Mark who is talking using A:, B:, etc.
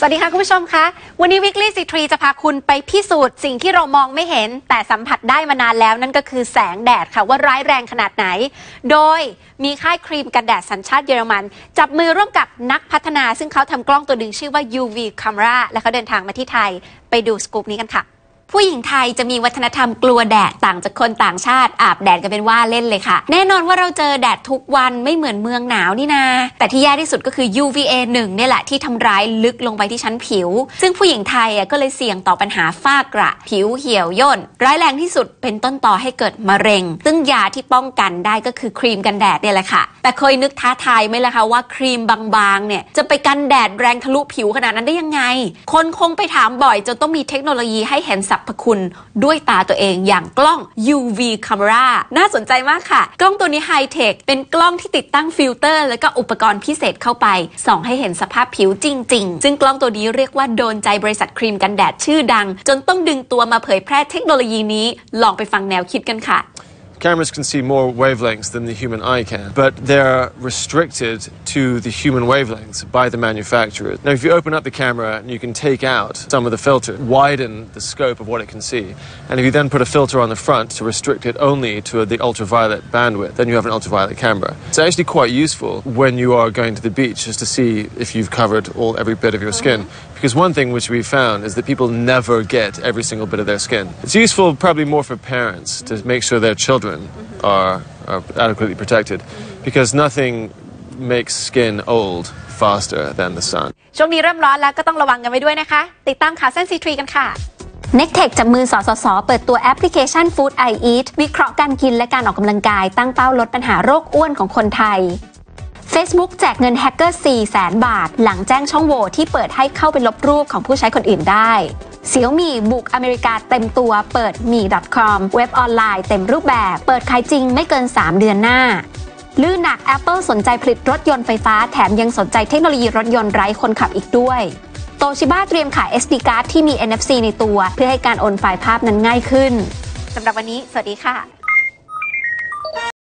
A: สวัสดีค่ะคุณผู้ชมคะ วันนี้ Weekly C3 จะพาคุณไปพิสูจน์สิ่งที่เรามองไม่เห็น แต่สัมผัสได้มานานแล้วนั่นก็คือแสงแดดค่ะว่าร้ายแรงขนาดไหน โดยมีค่ายครีมกันแดดสัญชาติเยอรมัน จับมือร่วมกับนักพัฒนา ซึ่งเขาทำกล้องตัวหนึ่งชื่อว่า UV Camera และเขาเดินทางมาที่ไทยไปดูสกูปนี้กันค่ะ ผู้หญิงไทยจะมีวัฒนธรรมกลัวแดดต่างจากคนต่างชาติอาบแดดกันเป็นว่าเล่นเลยค่ะ แน่นอนว่าเราเจอแดดทุกวันไม่เหมือนเมืองหนาวนี่นาแต่ที่แย่ที่สุดก็คือ UVA 1เนี่ยแหละที่ทำร้ายลึกลงไปที่ชั้นผิว ซึ่งผู้หญิงไทยอะก็เลยเสี่ยงต่อปัญหาฝ้ากระ ผิวเหี่ยวย่น ร้ายแรงที่สุดเป็นต้นต่อให้เกิดมะเร็ง ซึ่งยาที่ป้องกันได้ก็คือครีมกันแดดเนี่ยแหละค่ะ แต่เคยนึกท้าทายไหมล่ะคะว่าครีมบางๆเนี่ยจะไปกันแดดแรงทะลุผิวขนาดนั้นได้ยังไง คนคงไปถามบ่อยจนต้องมีเทคโนโลยีให้เห็นสรรพคุณด้วยตาตัวเองอย่างกล้อง UV Camera น่าสนใจมากค่ะ กล้องตัวนี้ไฮเทคเป็นกล้องที่ติดตั้งฟิลเตอร์ และก็อุปกรณ์พิเศษเข้าไป ส่องให้เห็นสภาพผิวจริง ๆ ซึ่งกล้องตัวนี้เรียกว่าโดนใจบริษัทครีมกันแดดชื่อดัง จนต้องดึงตัวมาเผยแพร่เทคโนโลยีนี้ ลองไปฟังแนวคิดกันค่ะ
B: Cameras can see more wavelengths than the human eye can, but they're restricted to the human wavelengths by the manufacturer. Now, if you open up the camera, and you can take out some of the filter, widen the scope of what it can see. And if you then put a filter on the front to restrict it only to the ultraviolet bandwidth, then you have an ultraviolet camera. It's actually quite useful when you are going to the beach just to see if you've covered all every bit of your skin. Because one thing which we found is that people never get every single bit of their skin. It's useful probably more for parents to make sure their children are, are adequately protected because nothing makes skin old faster than the sun.
A: ช่วงนี้เริ่มร้อนแล้วก็ต้องระวังกันไว้ด้วยนะคะ ติดตามข่าวเส้น C3 กันค่ะ n e c t e c h จับมือสสส เปิดตัวแอปพลิเคชัน Food I Eat วิเคราะห์การกินและการออกกำลังกาย ตั้งเป้าลดปัญหาโรคอ้วนของคนไทย Facebook แจกเงินแฮกเกอร์4 0 0 0 0บาท หลังแจ้งช่องโหว่ที่เปิดให้เข้าไปลบรูปของผู้ใช้คนอื่นได้ เสี่ยวมี่บุกอเมริกาเต็มตัวเปิดมี .com เว็บออนไลน์เต็มรูปแบบ เปิดขายจริงไม่เกิน 3 เดือนหน้าลื่นหนัก Apple สนใจผลิตรถยนต์ไฟฟ้าแถมยังสนใจเทคโนโลยีรถยนต์ไร้คนขับอีกด้วยโตชิบ้าเตรียมขาย SD card ที่มี NFC ในตัว เพื่อให้การโอนไฟล์ภาพนั้นง่ายขึ้นสำหรับวันนี้ สวัสดีค่ะ